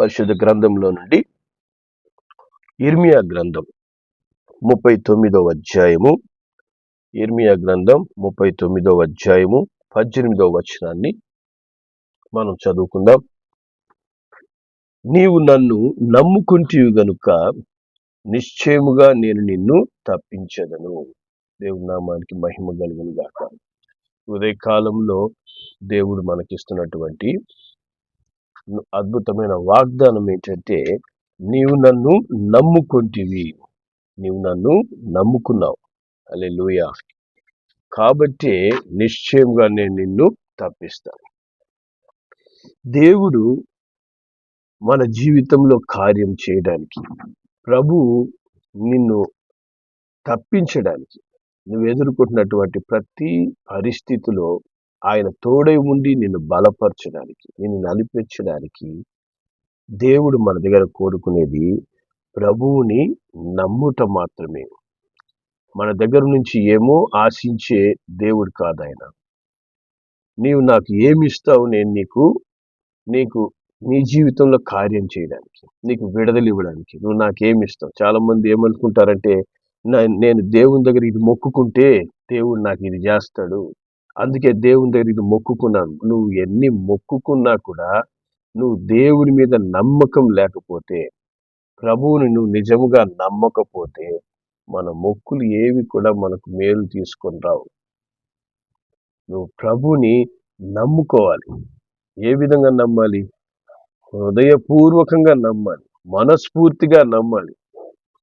పరిశుద్ధ గ్రంథంలో నుండి ఇర్మియా గ్రంథం ముప్పై తొమ్మిదవ అధ్యాయము. ఇర్మియా గ్రంథం ముప్పై తొమ్మిదవ అధ్యాయము పద్దెనిమిదవ వచనాన్ని మనం చదువుకుందాం. నీవు నన్ను నమ్ముకుంటివి గనుక నిశ్చయముగా నేను నిన్ను తప్పించదను. దేవుడి నామానికి మహిమ కలుగును గాక. ఉదయకాలంలో దేవుడు మనకిస్తున్నటువంటి అద్భుతమైన వాగ్దానం ఏంటంటే నీవు నన్ను నమ్ముకుంటివి. నీవు నన్ను నమ్ముకున్నావు. అలే కాబట్టి నిశ్చయంగా నేను నిన్ను తప్పిస్తాను. దేవుడు మన జీవితంలో కార్యం చేయడానికి ప్రభు నిన్ను తప్పించడానికి నువ్వు ఎదుర్కొంటున్నటువంటి ప్రతి పరిస్థితిలో ఆయన తోడై ఉండి నిన్ను బలపరచడానికి నిన్ను నడిపించడానికి దేవుడు మన దగ్గర కోరుకునేది ప్రభువుని నమ్ముట మాత్రమే. మన దగ్గర నుంచి ఏమో ఆశించే దేవుడు కాదు ఆయన నీవు నాకు ఏమి ఇస్తావు నేను నీకు నీకు నీ జీవితంలో కార్యం చేయడానికి నీకు విడుదల ఇవ్వడానికి నువ్వు నాకేమి ఇస్తావు? చాలామంది ఏమనుకుంటారంటే నేను దేవుని దగ్గర ఇది మొక్కుకుంటే దేవుడు నాకు ఇది చేస్తాడు. అందుకే దేవుని దగ్గర ఇది మొక్కుకున్నాను. నువ్వు ఎన్ని మొక్కుకున్నా కూడా నువ్వు దేవుడి మీద నమ్మకం లేకపోతే ప్రభువుని నువ్వు నిజముగా నమ్మకపోతే మన మొక్కులు ఏవి కూడా మనకు మేలు తీసుకొని రావు. నువ్వు ప్రభుని నమ్ముకోవాలి. ఏ విధంగా నమ్మాలి? హృదయపూర్వకంగా నమ్మాలి. మనస్ఫూర్తిగా నమ్మాలి.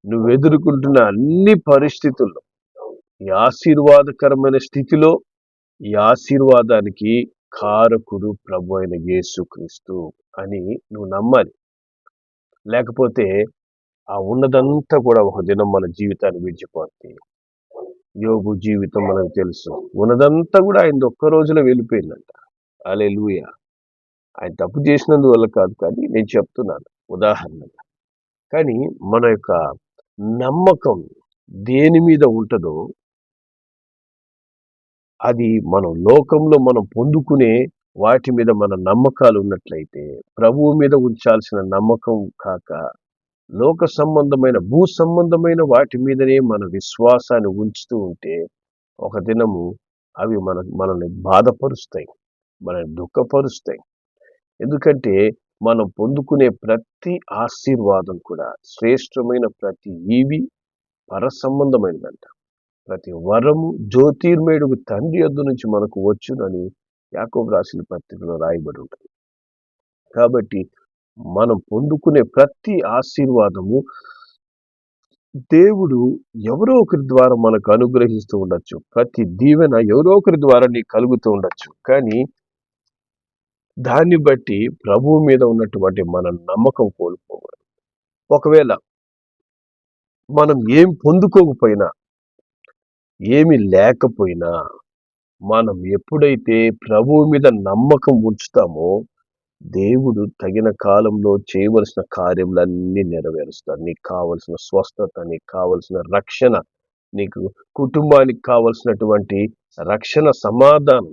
నువ్వు ఎదుర్కొంటున్న అన్ని పరిస్థితుల్లో ఈ ఆశీర్వాదకరమైన స్థితిలో ఈ ఆశీర్వాదానికి కారకుడు ప్రభు అయిన యేసుక్రీస్తు అని నువ్వు నమ్మాలి. లేకపోతే ఆ ఉన్నదంతా కూడా ఒక దినం మన జీవితాన్ని విడిచిపోతుంది యోగు జీవితం మనకు తెలుసు. ఉన్నదంతా కూడా ఆయన ఒక్క రోజులో వెళ్ళిపోయిందంట. అలే లూయ ఆయన తప్పు చేసినందువల్ల కాదు కానీ నేను చెప్తున్నాను ఉదాహరణగా. కానీ మన యొక్క నమ్మకం దేని మీద ఉంటుందో అది మనం లోకంలో మనం పొందుకునే వాటి మీద మన నమ్మకాలు ఉన్నట్లయితే ప్రభువు మీద ఉంచాల్సిన నమ్మకం కాక లోక సంబంధమైన భూ సంబంధమైన వాటి మీదనే మన విశ్వాసాన్ని ఉంచుతూ ఉంటే ఒక దినము అవి మన మనల్ని బాధపరుస్తాయి మనల్ని దుఃఖపరుస్తాయి. ఎందుకంటే మనం పొందుకునే ప్రతి ఆశీర్వాదం కూడా శ్రేష్టమైన ప్రతి ఈవి పర సంబంధమైనదంట ప్రతి వరము జ్యోతిర్మయుడు తండ్రి యొద్ నుంచి మనకు వచ్చునని యాకోబు రాసిన పత్రికలో రాయబడి ఉంటుంది. కాబట్టి మనం పొందుకునే ప్రతి ఆశీర్వాదము దేవుడు ఎవరో ఒకరి ద్వారా మనకు అనుగ్రహిస్తూ ఉండొచ్చు. ప్రతి దీవెన ఎవరో ఒకరి ద్వారా నీకు కలుగుతూ ఉండొచ్చు. కానీ దాన్ని బట్టి ప్రభువు మీద ఉన్నటువంటి మన నమ్మకం కోల్పోవాలి ఒకవేళ మనం ఏం పొందుకోకపోయినా ఏమి లేకపోయినా మనం ఎప్పుడైతే ప్రభువు మీద నమ్మకం ఉంచుతామో దేవుడు తగిన కాలంలో చేయవలసిన కార్యములన్నీ నెరవేరుస్తాడు. నీకు కావలసిన స్వస్థత నీకు కావలసిన రక్షణ నీకు కుటుంబానికి కావలసినటువంటి రక్షణ సమాధానం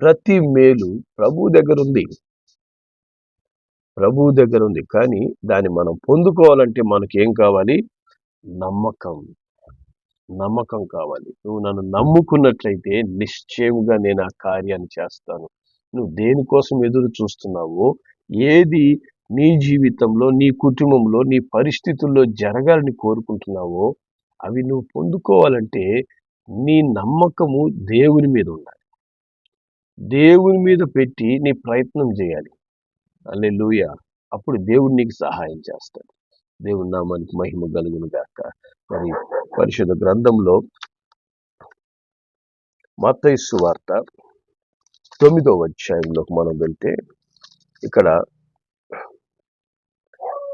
ప్రతి మేలు ప్రభు దగ్గర ఉంది ప్రభు దగ్గర ఉంది కానీ దాన్ని మనం పొందుకోవాలంటే మనకేం ఏం కావాలి? నమ్మకం. నమ్మకం కావాలి. నువ్వు నన్ను నమ్ముకున్నట్లయితే నిశ్చయముగా నేను ఆ కార్యాన్ని చేస్తాను. నువ్వు దేనికోసం ఎదురు చూస్తున్నావో ఏది నీ జీవితంలో నీ కుటుంబంలో నీ పరిస్థితుల్లో జరగాలని కోరుకుంటున్నావో అవి నువ్వు పొందుకోవాలంటే నీ నమ్మకము దేవుని మీద ఉండాలి. దేవుని మీద పెట్టి నీ ప్రయత్నం చేయాలి. అల్లే లూయ అప్పుడు దేవుడు నీకు సహాయం చేస్తాడు. దేవుడి నామానికి మహిమ కలుగును గాక. మరి పరిషత్ గ్రంథంలో మతైస్సు వార్త తొమ్మిదో అధ్యాయంలోకి మనం వెళ్తే ఇక్కడ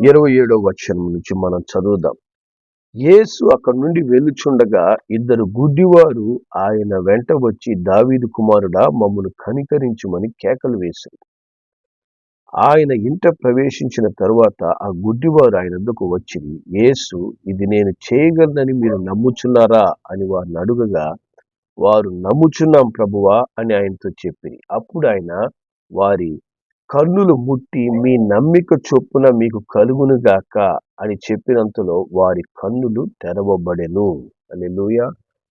ఇరవై ఏడో వచనం నుంచి మనం చదువుదాం. యేసు అక్కడి నుండి వెలుచుండగా ఇద్దరు గుడ్డివారు ఆయన వెంట వచ్చి దావీదు కుమారుడా మమ్మను కనికరించమని కేకలు వేశారు. ఆయన ఇంట ప్రవేశించిన తరువాత ఆ గుడ్డివారు ఆయన వద్దకు వచ్చి యేసు ఇది నేను చేయగలనని మీరు నమ్ముచున్నారా? అని వారిని అడుగగా వారు నమ్ముచున్నాం ప్రభువా అని ఆయనతో చెప్పి అప్పుడు ఆయన వారి కన్నులు ముట్టి మీ నమ్మిక చొప్పున మీకు కలుగునుగాక అని చెప్పినంతలో వారి కన్నులు తెరవబడెను. అని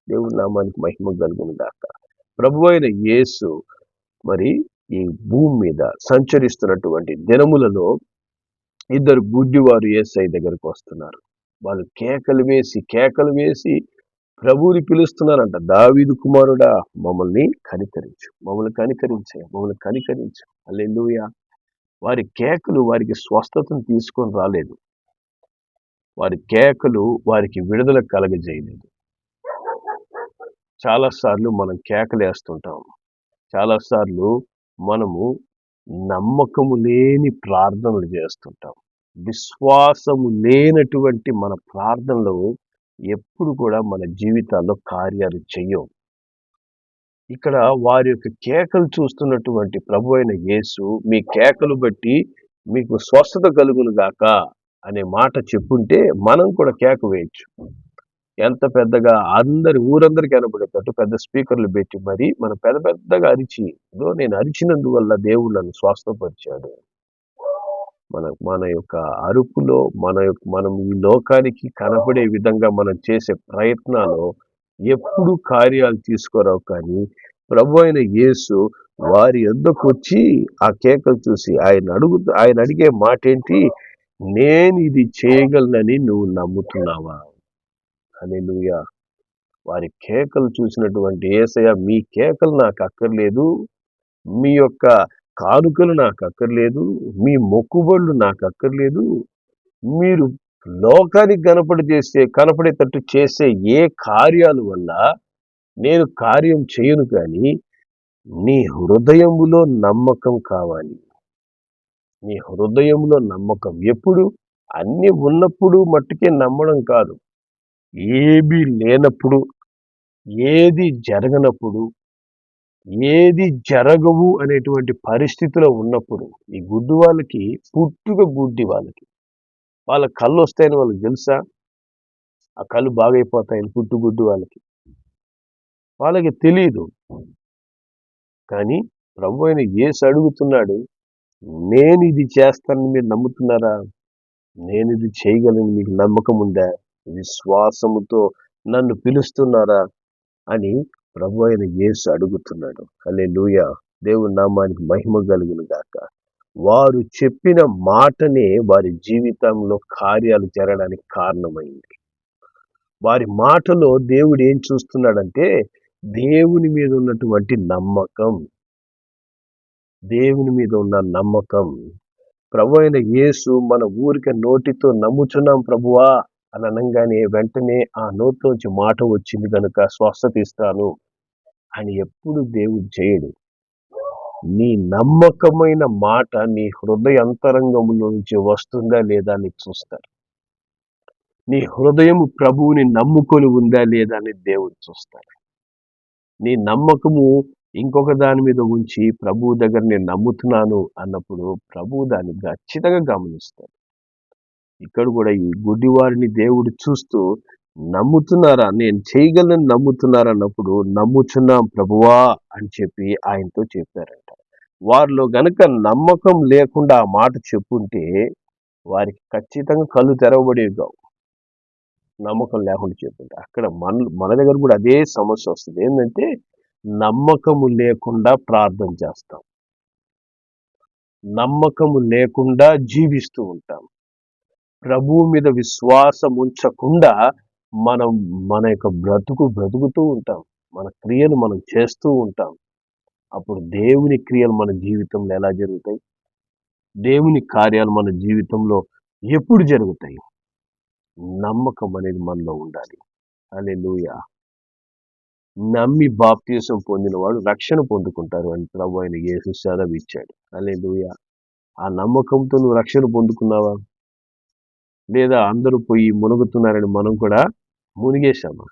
దేవుడి నామానికి మహిమ కలుగును గాక. ప్రభు అయిన యేసు మరి ఈ భూమి మీద సంచరిస్తున్నటువంటి దినములలో ఇద్దరు గుడ్డివారు ఏసై దగ్గరకు వస్తున్నారు. వాళ్ళు కేకలు వేసి కేకలు వేసి ప్రభువుని పిలుస్తున్నారంట. దావీదు కుమారుడా మమ్మల్ని కనికరించు మమ్మల్ని కనికరించే మమ్మల్ని కనికరించు. అల్లెలుయ వారి కేకలు వారికి స్వస్థతను తీసుకొని రాలేదు. వారి కేకలు వారికి విడుదల కలగజేయలేదు. చాలాసార్లు మనం కేకలేస్తుంటాం చాలాసార్లు మనము నమ్మకము లేని ప్రార్థనలు చేస్తుంటాం. విశ్వాసము లేనటువంటి మన ప్రార్థనలు ఎప్పుడు కూడా మన జీవితాల్లో కార్యాలు చేయవు ఇక్కడ వారి యొక్క కేకలు చూస్తున్నటువంటి ప్రభు అయిన యేసు మీ కేకలు బట్టి మీకు స్వస్థత కలుగును గాక అనే మాట చెప్పుంటే మనం కూడా కేక వేయచ్చు. ఎంత పెద్దగా అందరి ఊరందరికీ కనబడేటట్టు పెద్ద స్పీకర్లు పెట్టి మరి మనం పెద్ద పెద్దగా అరిచి నేను అరిచినందువల్ల దేవుడు నన్ను స్వస్థపరిచాడు. మన మన యొక్క అరుపులో మన యొక్క మనం ఈ లోకానికి కనపడే విధంగా మనం చేసే ప్రయత్నాలు ఎప్పుడు కార్యాలు తీసుకోరావు కానీ ప్రభు అయిన యేసు వారి ఎందుకు వచ్చి ఆ కేకలు చూసి ఆయన అడుగు ఆయన అడిగే మాట ఏంటి నేను ఇది చేయగలనని నువ్వు నమ్ముతున్నావా? అని వారి కేకలు చూసినటువంటి ఏసయ మీ కేకలు నాకు అక్కర్లేదు. మీ యొక్క కానుకలు నాకు అక్కర్లేదు. మీ మొక్కుబళ్ళు నాకు అక్కర్లేదు. మీరు లోకానికి కనపడి చేసే కనపడేటట్టు చేసే ఏ కార్యాల వల్ల నేను కార్యం చేయను కానీ నీ హృదయములో నమ్మకం కావాలి. నీ హృదయంలో నమ్మకం ఎప్పుడు? అన్నీ ఉన్నప్పుడు మట్టుకే నమ్మడం కాదు. ఏమీ లేనప్పుడు ఏది జరగనప్పుడు ఏది జరగవు అనేటువంటి పరిస్థితిలో ఉన్నప్పుడు ఈ గుడ్డు వాళ్ళకి పుట్టుక గుడ్డి వాళ్ళకి వాళ్ళ కళ్ళు వస్తాయని వాళ్ళకి తెలుసా? ఆ కళ్ళు బాగైపోతాయని పుట్టు గుడ్డి వాళ్ళకి. వాళ్ళకి తెలియదు కానీ ప్రభు అయిన ఏసు అడుగుతున్నాడు నేను ఇది చేస్తానని మీరు నమ్ముతున్నారా? నేను ఇది చేయగలను మీకు నమ్మకం ఉందా? విశ్వాసముతో నన్ను పిలుస్తున్నారా అని ప్రభు అయిన యేసు అడుగుతున్నాడు. అలే లూయ దేవుని నామానికి మహిమ కలుగును గాక. వారు చెప్పిన మాటనే వారి జీవితంలో కార్యాలు జరగడానికి కారణమైంది. వారి మాటలో దేవుడు ఏం చూస్తున్నాడంటే దేవుని మీద ఉన్నటువంటి నమ్మకం. దేవుని మీద ఉన్న నమ్మకం. ప్రభు అయిన యేసు మన ఊరికే నోటితో నమ్ముచున్నాం ప్రభువా. అని అనగానే వెంటనే ఆ నోట్లోంచి మాట వచ్చింది కనుక స్వస్థత ఇస్తాను అని ఎప్పుడు దేవుడు చేయడు. నీ నమ్మకమైన మాట నీ హృదయ అంతరంగంలో నుంచి వస్తుందా లేదా అని చూస్తారు. నీ హృదయం ప్రభువుని నమ్ముకొని ఉందా లేదా అని దేవుడు చూస్తారు. నీ నమ్మకము ఇంకొక దాని మీద ఉంచి ప్రభువు దగ్గర నేను నమ్ముతున్నాను అన్నప్పుడు ప్రభువు దాన్ని ఖచ్చితంగా గమనిస్తాడు. ఇక్కడ కూడా ఈ గుడ్డివారిని దేవుడు చూస్తూ నమ్ముతున్నారా? నేను చేయగలను నమ్ముతున్నారా అన్నప్పుడు నమ్ముచున్నాం ప్రభువా అని చెప్పి ఆయనతో చెప్పారంట. వారిలో గనక నమ్మకం లేకుండా ఆ మాట చెప్పుంటే వారికి ఖచ్చితంగా కళ్ళు తెరవబడేవి కావు. నమ్మకం లేకుండా చెప్పుంటే అక్కడ మన మన దగ్గర కూడా అదే సమస్య వస్తుంది. ఏంటంటే నమ్మకము లేకుండా ప్రార్థన చేస్తాం. నమ్మకము లేకుండా జీవిస్తూ ఉంటాం. ప్రభువు మీద విశ్వాసం ఉంచకుండా మనం మన యొక్క బ్రతుకు బ్రతుకుతూ ఉంటాం. మన క్రియలు మనం చేస్తూ ఉంటాం. అప్పుడు దేవుని క్రియలు మన జీవితంలో ఎలా జరుగుతాయి? దేవుని కార్యాలు మన జీవితంలో ఎప్పుడు జరుగుతాయి? నమ్మకం అనేది మనలో ఉండాలి. అనే లూయ నమ్మి బాప్తీసం పొందిన వాడు రక్షణ పొందుకుంటారు అని ప్రభు ఆయన యేసు సెలవు ఇచ్చాడు అలే లూయ ఆ నమ్మకంతో నువ్వు రక్షణ పొందుకున్నావా? లేదా అందరూ పోయి మునుగుతున్నారని మనం కూడా మునిగేశామా?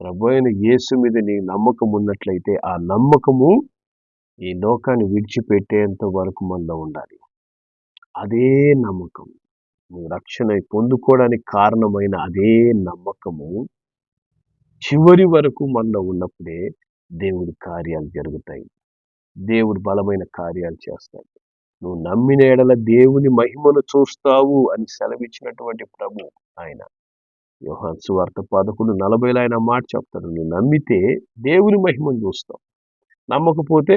ప్రభు అయిన యేసు మీద నీ నమ్మకం ఉన్నట్లయితే ఆ నమ్మకము ఈ లోకాన్ని విడిచిపెట్టేంత వరకు మనలో ఉండాలి. అదే నమ్మకం. నువ్వు రక్షణ పొందుకోవడానికి కారణమైన అదే నమ్మకము చివరి వరకు మనలో ఉన్నప్పుడే దేవుడి కార్యాలు జరుగుతాయి. దేవుడు బలమైన కార్యాలు చేస్తాడు. నువ్వు నమ్మిన ఎడల దేవుని మహిమను చూస్తావు అని సెలవిచ్చినటువంటి ప్రభు ఆయన. యోహాన్ సువార్త పదకొండు నలభైలో ఆయన మాట చెప్తాడు నువ్వు నమ్మితే దేవుని మహిమను చూస్తావు. నమ్మకపోతే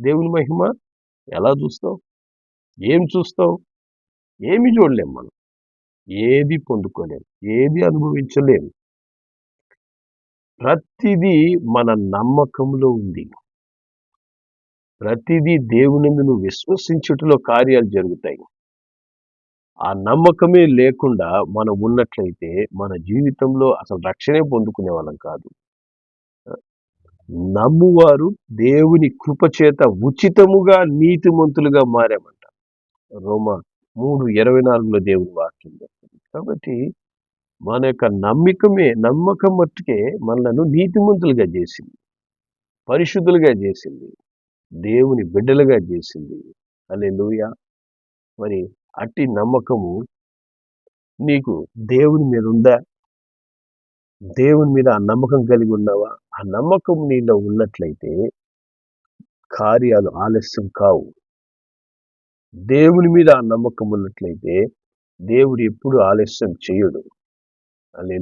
దేవుని మహిమ ఎలా చూస్తావు? ఏం చూస్తావు? ఏమి చూడలేం మనం. ఏది పొందుకోలేం ఏది అనుభవించలేం. ప్రతిదీ మన నమ్మకంలో ఉంది. ప్రతిదీ దేవుని నువ్వు విశ్వసించుటలో కార్యాలు జరుగుతాయి. ఆ నమ్మకమే లేకుండా మనం ఉన్నట్లయితే మన జీవితంలో అసలు రక్షణే పొందుకునే వాళ్ళం కాదు. నమ్మువారు దేవుని కృపచేత ఉచితముగా నీతిమంతులుగా మారామంట. రోమ మూడు ఇరవై నాలుగులో దేవుని వాక్యం చెప్తుంది కాబట్టి మన యొక్క నమ్మకమే నమ్మకం మట్టుకే మనలను నీతిమంతులుగా చేసింది. పరిశుద్ధులుగా చేసింది. దేవుని బిడ్డలుగా చేసింది. అనే మరి అట్టి నమ్మకము నీకు దేవుని మీద ఉందా? దేవుని మీద ఆ నమ్మకం కలిగి ఉన్నావా? ఆ నమ్మకం నీలో ఉన్నట్లయితే కార్యాలు ఆలస్యం కావు. దేవుని మీద ఆ నమ్మకం ఉన్నట్లయితే దేవుడు ఎప్పుడు ఆలస్యం చేయడు. అలే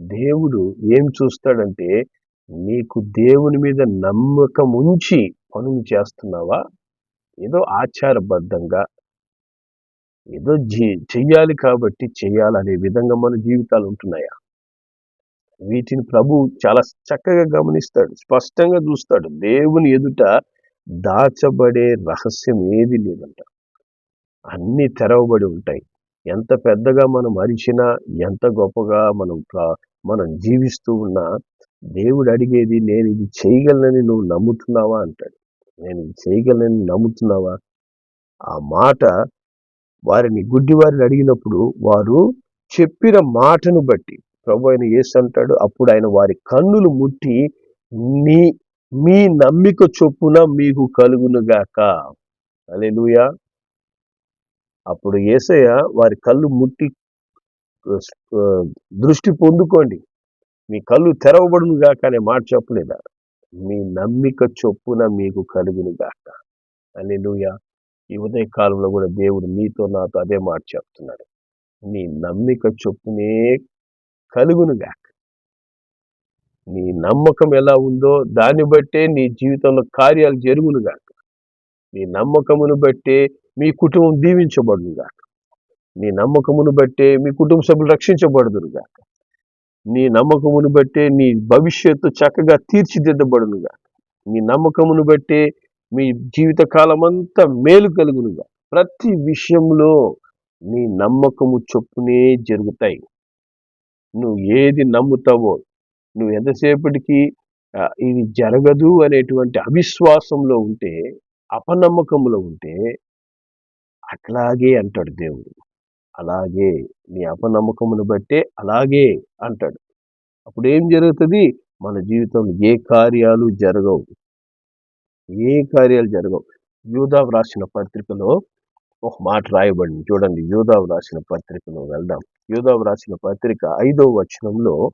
దేవుడు ఏం చూస్తాడంటే నీకు దేవుని మీద నమ్మకం ఉంచి పనులు చేస్తున్నావా? ఏదో ఆచారబద్ధంగా ఏదో జీ చెయ్యాలి కాబట్టి చేయాలనే విధంగా మన జీవితాలు ఉంటున్నాయా? వీటిని ప్రభు చాలా చక్కగా గమనిస్తాడు స్పష్టంగా చూస్తాడు. దేవుని ఎదుట దాచబడే రహస్యం ఏది లేదంట. అన్ని తెరవబడి ఉంటాయి. ఎంత పెద్దగా మనం అరిచినా ఎంత గొప్పగా మనం మనం జీవిస్తూ ఉన్నా దేవుడు అడిగేది నేను ఇది చేయగలనని నువ్వు నమ్ముతున్నావా అంటాడు. నేను ఇది చేయగలనని నమ్ముతున్నావా? ఆ మాట వారిని గుడ్డివారిని అడిగినప్పుడు వారు చెప్పిన మాటను బట్టి ప్రభు ఆయన ఏసు అంటాడు అప్పుడు ఆయన వారి కన్నులు ముట్టి నీ మీ నమ్మిక చొప్పున మీకు కలుగునుగాక. అలెలుయా అప్పుడు ఏసయ్య వారి కళ్ళు ముట్టి దృష్టి పొందుకోండి. మీ కళ్ళు తెరవబడును గాక అనే మాట చెప్పలేదా? మీ నమ్మిక చొప్పున మీకు కలుగును గాక. అని నువ్వు ఈ ఉదయ కాలంలో కూడా దేవుడు నీతో నాతో అదే మాట చెప్తున్నాడు. నీ నమ్మిక చొప్పునే కలుగునుగాక నీ నమ్మకం ఎలా ఉందో దాన్ని బట్టే నీ జీవితంలో కార్యాలు జరుగును గాక. నీ నమ్మకమును బట్టే మీ కుటుంబం దీవించబడునుగాక నీ నమ్మకమును బట్టే మీ కుటుంబ సభ్యులు రక్షించబడుదురుగాక నీ నమ్మకమును బట్టే నీ భవిష్యత్తు చక్కగా తీర్చిదిద్దబడునుగా. నీ నమ్మకమును బట్టే మీ జీవితకాలం అంతా మేలు కలుగునుగా. ప్రతి విషయంలో నీ నమ్మకము చొప్పునే జరుగుతాయి. నువ్వు ఏది నమ్ముతావో నువ్వు ఎంతసేపటికి ఇది జరగదు అనేటువంటి అవిశ్వాసంలో ఉంటే అపనమ్మకంలో ఉంటే అట్లాగే అంటాడు దేవుడు. అలాగే నీ అపనమ్మకమును బట్టే అలాగే అంటాడు. అప్పుడు ఏం జరుగుతుంది? మన జీవితంలో ఏ కార్యాలు జరగవు. ఏ కార్యాలు జరగవు. యూదా రాసిన పత్రికలో ఒక మాట రాయబడింది. చూడండి యూదావు రాసిన పత్రికలో వెళ్దాం. యూదా రాసిన పత్రిక ఐదవ వచనంలో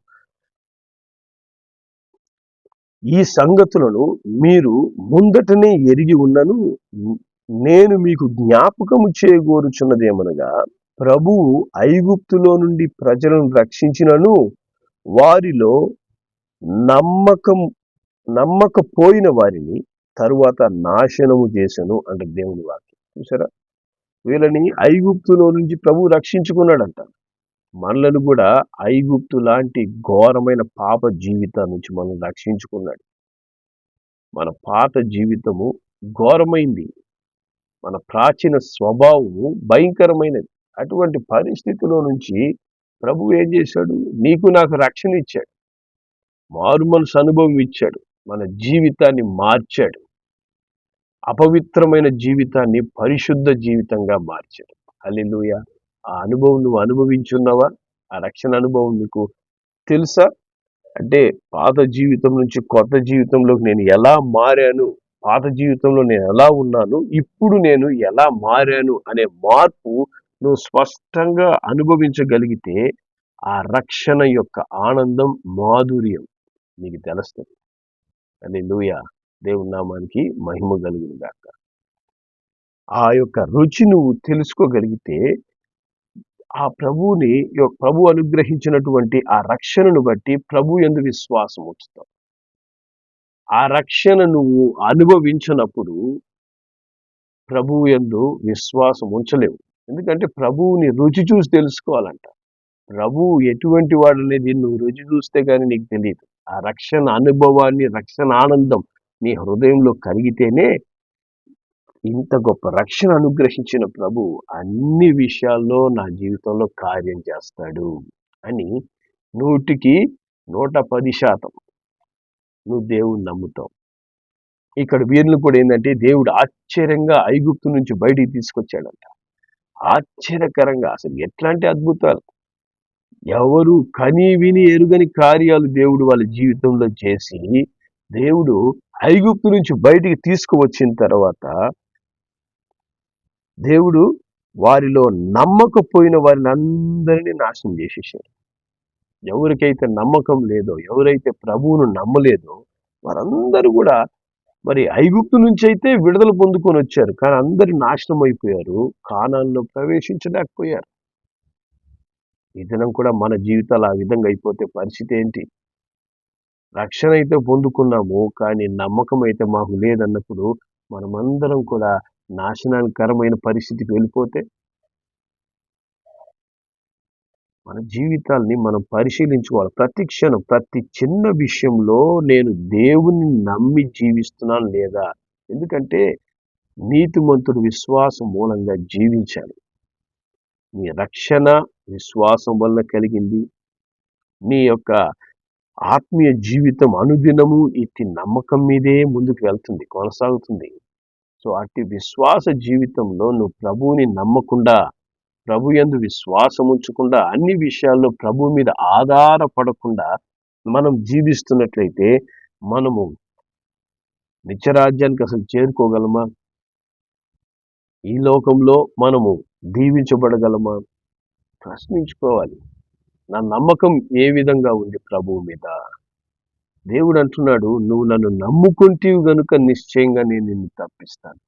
ఈ సంగతులను మీరు ముందటనే ఎరిగి ఉన్నను నేను మీకు జ్ఞాపకము చేయగోరుచున్నదేమనగా ప్రభువు ఐగుప్తులో నుండి ప్రజలను రక్షించినను వారిలో నమ్మకం నమ్మకపోయిన వారిని తరువాత నాశనము చేశాను అంటే దేవుని వాక్యం. చూసారా వీళ్ళని ఐగుప్తులో నుంచి ప్రభు రక్షించుకున్నాడంట. మనలను కూడా ఐగుప్తు లాంటి ఘోరమైన పాప జీవితం నుంచి మనం రక్షించుకున్నాడు. మన పాత జీవితము ఘోరమైంది. మన ప్రాచీన స్వభావము భయంకరమైనది. అటువంటి పరిస్థితిలో నుంచి ప్రభు ఏం చేశాడు? నీకు నాకు రక్షణ ఇచ్చాడు. మారు మనసు అనుభవం ఇచ్చాడు. మన జీవితాన్ని మార్చాడు. అపవిత్రమైన జీవితాన్ని పరిశుద్ధ జీవితంగా మార్చాడు. అల్లెలుయ ఆ అనుభవం నువ్వు అనుభవించున్నావా? ఆ రక్షణ అనుభవం నీకు తెలుసా? అంటే పాత జీవితం నుంచి కొత్త జీవితంలోకి నేను ఎలా మారాను? పాత జీవితంలో నేను ఎలా ఉన్నాను? ఇప్పుడు నేను ఎలా మారాను? అనే మార్పు నువ్వు స్పష్టంగా అనుభవించగలిగితే ఆ రక్షణ యొక్క ఆనందం మాధుర్యం నీకు తెలుస్తుంది. అని లూయ దేవుని నామానికి మహిమ కలుగును కాక ఆ యొక్క రుచి నువ్వు తెలుసుకోగలిగితే ఆ ప్రభువుని ప్రభు అనుగ్రహించినటువంటి ఆ రక్షణను బట్టి ప్రభు ఎందు విశ్వాసం ఉంచుతావు ఆ రక్షణ నువ్వు అనుభవించినప్పుడు ప్రభువు ఎందు విశ్వాసం ఉంచలేవు. ఎందుకంటే ప్రభువుని రుచి చూసి తెలుసుకోవాలంట. ప్రభువు ఎటువంటి వాడు అనేది నువ్వు రుచి చూస్తే కానీ నీకు తెలియదు ఆ రక్షణ అనుభవాన్ని రక్షణ ఆనందం నీ హృదయంలో కలిగితేనే ఇంత గొప్ప రక్షణ అనుగ్రహించిన ప్రభు అన్ని విషయాల్లో నా జీవితంలో కార్యం చేస్తాడు అని నూటికి నూట పది శాతం నువ్వు దేవుని నమ్ముతావు. ఇక్కడ వీరులు కూడా ఏంటంటే దేవుడు ఆశ్చర్యంగా ఐగుప్తు నుంచి బయటికి తీసుకొచ్చాడంట. ఆశ్చర్యకరంగా అసలు ఎట్లాంటి అద్భుతాలు. ఎవరు కని విని ఎరుగని కార్యాలు దేవుడు వాళ్ళ జీవితంలో చేసి దేవుడు ఐగుప్తు నుంచి బయటికి తీసుకువచ్చిన తర్వాత దేవుడు వారిలో నమ్మకపోయిన వారిని అందరినీ నాశనం చేసేసాడు. ఎవరికైతే నమ్మకం లేదో ఎవరైతే ప్రభువును నమ్మలేదో వారందరూ కూడా మరి ఐగుప్తు నుంచి అయితే విడుదల పొందుకొని వచ్చారు. కానీ అందరు నాశనం అయిపోయారు. కానాల్లో ప్రవేశించలేకపోయారు. ఈ దినం కూడా మన జీవితాలు ఆ విధంగా అయిపోతే పరిస్థితి ఏంటి? రక్షణ అయితే పొందుకున్నాము కానీ నమ్మకం అయితే మాకు లేదన్నప్పుడు మనమందరం కూడా నాశనానికరమైన పరిస్థితికి వెళ్ళిపోతే మన జీవితాల్ని మనం పరిశీలించుకోవాలి. ప్రతి క్షణం ప్రతి చిన్న విషయంలో నేను దేవుని నమ్మి జీవిస్తున్నాను లేదా? ఎందుకంటే నీతిమంతుడు విశ్వాసం మూలంగా జీవించాలి నీ రక్షణ విశ్వాసం వల్ల కలిగింది. నీ యొక్క ఆత్మీయ జీవితం అనుదినము ఇట్టి నమ్మకం మీదే ముందుకు వెళ్తుంది కొనసాగుతుంది. సో అట్టి విశ్వాస జీవితంలో నువ్వు ప్రభువుని నమ్మకుండా ప్రభు ఎందు విశ్వాసం ఉంచకుండా అన్ని విషయాల్లో ప్రభు మీద ఆధారపడకుండా మనం జీవిస్తున్నట్లయితే మనము నిత్యరాజ్యానికి అసలు చేరుకోగలమా? ఈ లోకంలో మనము దీవించబడగలమా? ప్రశ్నించుకోవాలి. నా నమ్మకం ఏ విధంగా ఉంది ప్రభువు మీద? దేవుడు అంటున్నాడు నువ్వు నన్ను నమ్ముకుంటేవి గనుక నిశ్చయంగా నేను నిన్ను తప్పిస్తాను.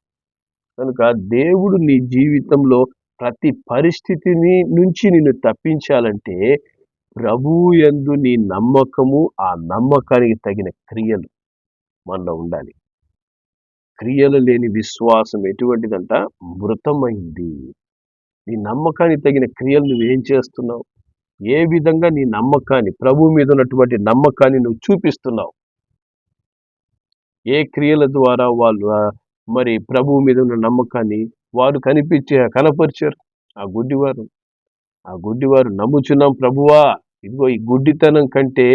కనుక దేవుడు నీ జీవితంలో ప్రతి పరిస్థితిని నుంచి నిన్ను తప్పించాలంటే ప్రభువు ఎందు నీ నమ్మకము ఆ నమ్మకానికి తగిన క్రియలు మనలో ఉండాలి. క్రియలు లేని విశ్వాసం ఎటువంటిదంట? మృతమైంది. నీ నమ్మకానికి తగిన క్రియలు నువ్వేం చేస్తున్నావు? ఏ విధంగా నీ నమ్మకాన్ని ప్రభు మీద ఉన్నటువంటి నమ్మకాన్ని నువ్వు చూపిస్తున్నావు? ఏ క్రియల ద్వారా వాళ్ళు మరి ప్రభువు మీద ఉన్న నమ్మకాన్ని వారు కనిపించే కనపరిచారు. ఆ గుడ్డివారు ఆ గుడ్డివారు నమ్ముచున్నాం ప్రభువా. ఇదిగో ఈ గుడ్డితనం కంటే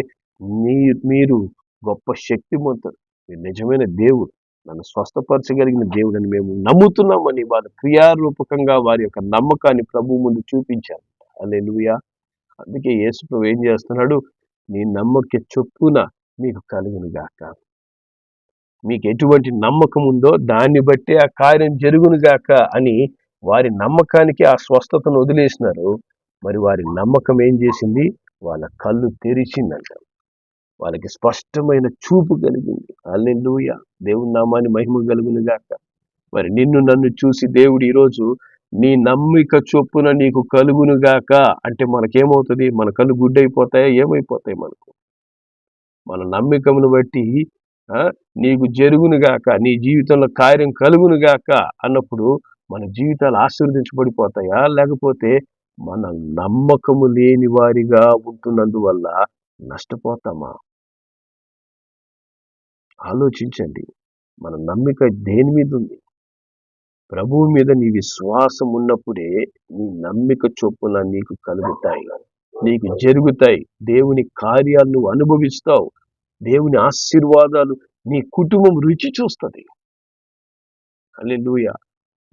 మీ మీరు గొప్ప శక్తిమంతుడు మీరు నిజమైన దేవుడు. నన్ను స్వస్థపరచగలిగిన దేవుడని మేము నమ్ముతున్నామని వారు క్రియారూపకంగా వారి యొక్క నమ్మకాన్ని ప్రభు ముందు చూపించారు. అల్లెలుయా అందుకే యేసు ప్రభు ఏం చేస్తున్నాడు? నీ నమ్మక చొప్పున మీకు కలుగును గాక మీకు ఎటువంటి నమ్మకం ఉందో దాన్ని బట్టి ఆ కార్యం జరుగును గాక అని వారి నమ్మకానికి ఆ స్వస్థతను వదిలేసినారు. మరి వారి నమ్మకం ఏం చేసింది? వాళ్ళ కళ్ళు తెరిచిందంట. వాళ్ళకి స్పష్టమైన చూపు కలిగింది. అల్లెలుయ దేవుని నామాన్ని మహిమ కలుగునుగాక మరి నిన్ను నన్ను చూసి దేవుడు ఈరోజు నీ నమ్మిక చొప్పున నీకు కలుగును గాక అంటే మనకేమవుతుంది? మన కళ్ళు గుడ్డైపోతాయా? ఏమైపోతాయి మనకు? మన నమ్మికమును బట్టి నీకు జరుగును గాక నీ జీవితంలో కార్యం కలుగును గాక అన్నప్పుడు మన జీవితాలు ఆశీర్వదించబడిపోతాయా? లేకపోతే మన నమ్మకము లేని వారిగా ఉంటున్నందువల్ల నష్టపోతామా? ఆలోచించండి. మన నమ్మిక దేని మీద ఉంది ప్రభువు మీద నీ విశ్వాసం ఉన్నప్పుడే నీ నమ్మిక చొప్పున నీకు కలుగుతాయి. నీకు జరుగుతాయి. దేవుని కార్యాలు నువ్వు అనుభవిస్తావు. దేవుని ఆశీర్వాదాలు నీ కుటుంబం రుచి చూస్తుంది. అల్లెలుయ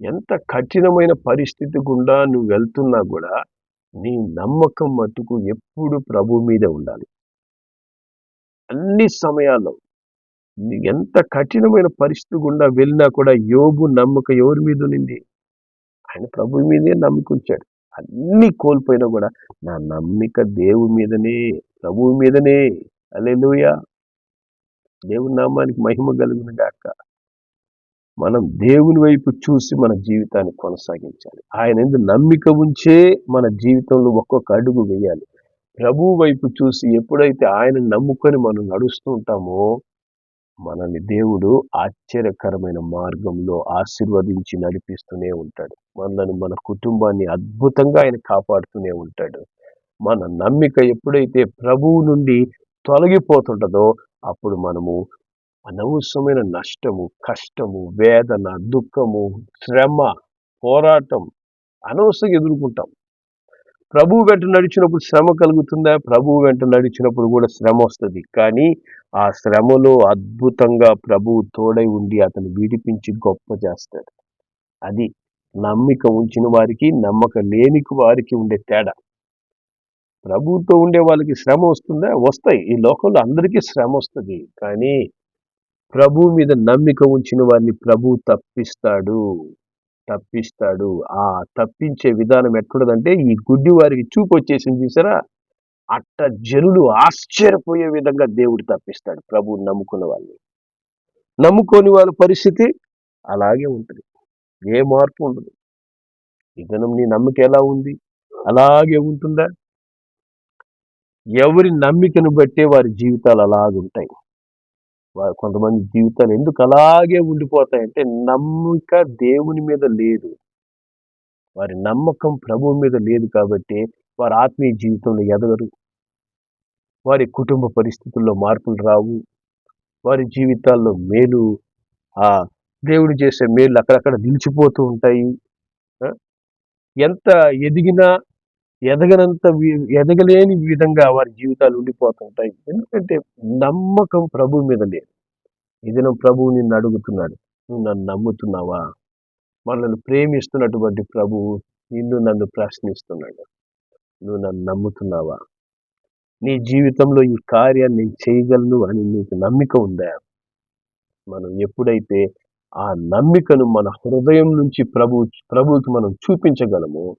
ఎంత కఠినమైన పరిస్థితి గుండా నువ్వు వెళ్తున్నా కూడా నీ నమ్మకం మట్టుకు ఎప్పుడు ప్రభు మీద ఉండాలి. అన్ని సమయాల్లో ఎంత కఠినమైన పరిస్థితి గుండా వెళ్ళినా కూడా యోబు నమ్మక ఎవరి మీద ఉంది ఆయన ప్రభు మీదే నమ్ముకుంచాడు అన్ని కోల్పోయినా కూడా నా నమ్మిక దేవుని మీదనే ప్రభువు మీదనే. అల్లెలుయా దేవుని నామానికి మహిమ కలుగును గాక. మనం దేవుని వైపు చూసి మన జీవితాన్ని కొనసాగించాలి. ఆయన ఎందు నమ్మిక ఉంచే మన జీవితంలో ఒక్కొక్క అడుగు వేయాలి. ప్రభు వైపు చూసి ఎప్పుడైతే ఆయన నమ్ముకొని మనం నడుస్తూ ఉంటామో మనల్ని దేవుడు ఆశ్చర్యకరమైన మార్గంలో ఆశీర్వదించి నడిపిస్తూనే ఉంటాడు. మనల్ని మన కుటుంబాన్ని అద్భుతంగా ఆయన కాపాడుతూనే ఉంటాడు. మన నమ్మిక ఎప్పుడైతే ప్రభువు నుండి తొలగిపోతుంటుందో అప్పుడు మనము అనవసరమైన నష్టము కష్టము వేదన దుఃఖము శ్రమ పోరాటం అనవసరంగా ఎదుర్కొంటాం. ప్రభు వెంట నడిచినప్పుడు శ్రమ కలుగుతుందా? ప్రభు వెంట నడిచినప్పుడు కూడా శ్రమ వస్తుంది. కానీ ఆ శ్రమలో అద్భుతంగా ప్రభు తోడై ఉండి అతను విడిపించి గొప్ప చేస్తాడు. అది నమ్మిక ఉంచిన వారికి నమ్మక లేని వారికి ఉండే తేడా. ప్రభుతో ఉండే వాళ్ళకి శ్రమ వస్తుందా? వస్తాయి. ఈ లోకంలో అందరికీ శ్రమ వస్తుంది. కానీ ప్రభు మీద నమ్మిక ఉంచిన వారిని ప్రభు తప్పిస్తాడు. తప్పిస్తాడు. ఆ తప్పించే విధానం ఎట్లుండదంటే ఈ గుడ్డి వారికి చూపు వచ్చేసింది చూసారా? అట్ట జనులు ఆశ్చర్యపోయే విధంగా దేవుడు తప్పిస్తాడు. ప్రభు నమ్ముకున్న వాళ్ళని. నమ్ముకోని వాళ్ళ పరిస్థితి అలాగే ఉంటుంది. ఏ మార్పు ఉండదు. ఈ నీ నమ్మకం ఎలా ఉంది? అలాగే ఉంటుందా? ఎవరి నమ్మికను బట్టే వారి జీవితాలు అలాగుంటాయి వారు కొంతమంది జీవితాలు ఎందుకు అలాగే ఉండిపోతాయంటే నమ్మిక దేవుని మీద లేదు. వారి నమ్మకం ప్రభువు మీద లేదు కాబట్టి వారి ఆత్మీయ జీవితంలో ఎదగరు. వారి కుటుంబ పరిస్థితుల్లో మార్పులు రావు. వారి జీవితాల్లో మేలు ఆ దేవుడు చేసే మేలు అక్కడక్కడ నిలిచిపోతూ ఉంటాయి. ఎంత ఎదిగినా ఎదగనంత ఎదగలేని విధంగా వారి జీవితాలు ఉండిపోతుంటాయి ఎందుకంటే నమ్మకం ప్రభు మీద లేదు. ఇది ప్రభువు నిన్ను అడుగుతున్నాడు నువ్వు నన్ను నమ్ముతున్నావా? మనల్ని ప్రేమిస్తున్నటువంటి ప్రభువు నిన్ను నన్ను ప్రశ్నిస్తున్నాడు. నువ్వు నన్ను నమ్ముతున్నావా? నీ జీవితంలో ఈ కార్యాన్ని నేను చేయగలను అని నీకు నమ్మిక ఉందా? మనం ఎప్పుడైతే ఆ నమ్మికను మన హృదయం నుంచి ప్రభు ప్రభుకి మనం చూపించగలము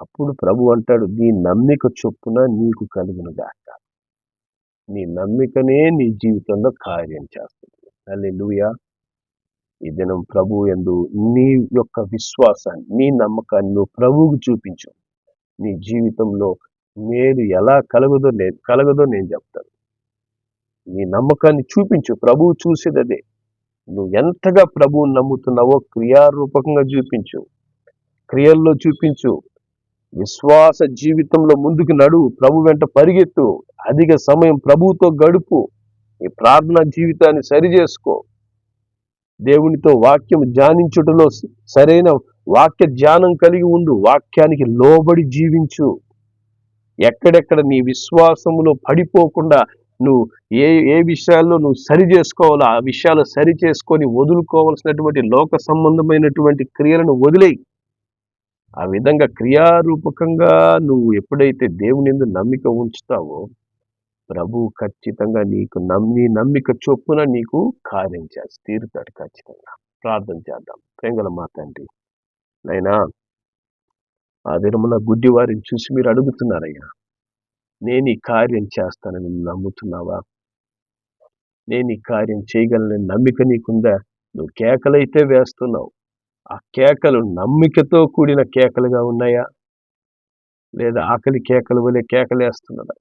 అప్పుడు ప్రభు అంటాడు నీ నమ్మిక చొప్పున నీకు కలుగును గాక నీ నమ్మికనే నీ జీవితంలో కార్యం చేస్తుంది. అల్లి లూయా ఈ దినం ప్రభు ఎందు నీ యొక్క విశ్వాసాన్ని నీ నమ్మకాన్ని నువ్వు ప్రభువుకు చూపించు. నీ జీవితంలో మేలు ఎలా కలగదో నేను కలగదో నేను చెప్తాను. నీ నమ్మకాన్ని చూపించు ప్రభువు చూసేదదే. నువ్వు ఎంతగా ప్రభువు నమ్ముతున్నావో క్రియారూపకంగా చూపించు. క్రియల్లో చూపించు. విశ్వాస జీవితంలో ముందుకు నడు. ప్రభు వెంట పరిగెత్తు. అధిక సమయం ప్రభువుతో గడుపు. నీ ప్రార్థన జీవితాన్ని సరి చేసుకో. దేవునితో వాక్యం ధ్యానించుటలో సరైన వాక్య ధ్యానం కలిగి ఉండు. వాక్యానికి లోబడి జీవించు. ఎక్కడెక్కడ నీ విశ్వాసములో పడిపోకుండా నువ్వు ఏ ఏ విషయాల్లో నువ్వు సరి చేసుకోవాలో ఆ విషయాలు సరి చేసుకొని వదులుకోవాల్సినటువంటి లోక సంబంధమైనటువంటి క్రియలను వదిలేయి. ఆ విధంగా క్రియారూపకంగా నువ్వు ఎప్పుడైతే దేవుని ఎందు నమ్మిక ఉంచుతావో ప్రభు ఖచ్చితంగా నీకు నమ్మి నమ్మిక చొప్పున నీకు కార్యం చేసి తీరుతాడు ఖచ్చితంగా. ప్రార్థన చేద్దాం. ప్రేంగల మా తండ్రి. నైనా ఆ దినమున గుడ్డి వారిని చూసి మీరు అడుగుతున్నారయ్యా నేను ఈ కార్యం చేస్తానని నమ్ముతున్నావా? నేను ఈ కార్యం చేయగలనని నమ్మిక నీకుందా? నువ్వు కేకలైతే వేస్తున్నావు. ఆ కేకలు నమ్మికతో కూడిన కేకలుగా ఉన్నాయా? లేదా ఆకలి కేకలు వలె కేకలేస్తున్నదా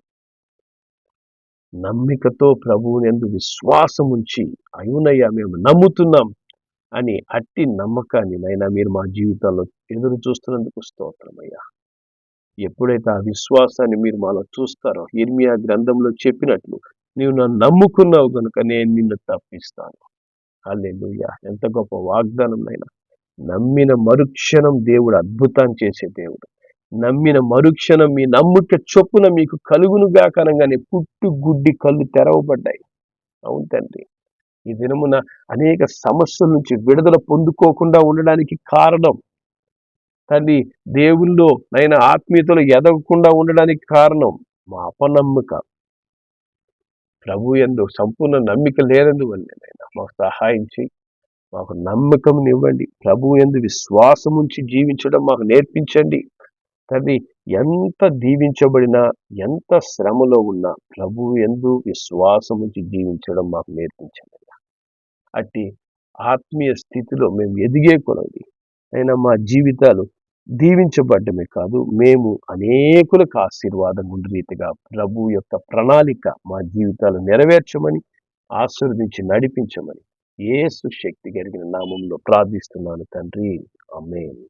నమ్మికతో ప్రభువుని ఎందు విశ్వాసం ఉంచి అయునయ్యా మేము నమ్ముతున్నాం అని అట్టి నమ్మకాన్ని నైనా మీరు మా జీవితాల్లో ఎదురు చూస్తున్నందుకు స్తోత్రమయ్యా. ఎప్పుడైతే ఆ విశ్వాసాన్ని మీరు మాలో చూస్తారో ఇర్మియా గ్రంథంలో చెప్పినట్లు నీవు నన్ను నమ్ముకున్నావు కనుక నేను నిన్ను తప్పిస్తాను. అల్లెలుయ్యా ఎంత గొప్ప వాగ్దానం నైనా. నమ్మిన మరుక్షణం దేవుడు అద్భుతం చేసే దేవుడు. నమ్మిన మరుక్షణం మీ నమ్ముక చొప్పున మీకు కలుగునుగా కనగానే పుట్టు గుడ్డి కళ్ళు తెరవబడ్డాయి. అవును తండ్రి. ఈ దినమున అనేక సమస్యల నుంచి విడుదల పొందుకోకుండా ఉండడానికి కారణం తండ్రి దేవుల్లో నైనా ఆత్మీయతలు ఎదగకుండా ఉండడానికి కారణం మా అపనమ్మక. ప్రభు ఎందు సంపూర్ణ నమ్మిక లేనందువల్ల నైనా మాకు సహాయం చేయి మాకు నమ్మకం ఇవ్వండి. ప్రభు ఎందు విశ్వాసం ఉంచి జీవించడం మాకు నేర్పించండి. తండ్రి ఎంత దీవించబడినా ఎంత శ్రమలో ఉన్నా ప్రభు ఎందు విశ్వాసం ఉంచి జీవించడం మాకు నేర్పించండి. అట్టి ఆత్మీయ స్థితిలో మేము ఎదిగే కొలది. అయినా మా జీవితాలు దీవించబడ్డమే కాదు మేము అనేకులకు ఆశీర్వాదం ఉండే రీతిగా ప్రభు యొక్క ప్రణాళిక మా జీవితాలు నెరవేర్చమని ఆశీర్వదించి నడిపించమని ఏసు శక్తి కలిగిన నామంలో ప్రార్థిస్తున్నాను తండ్రి. అమ్మేన్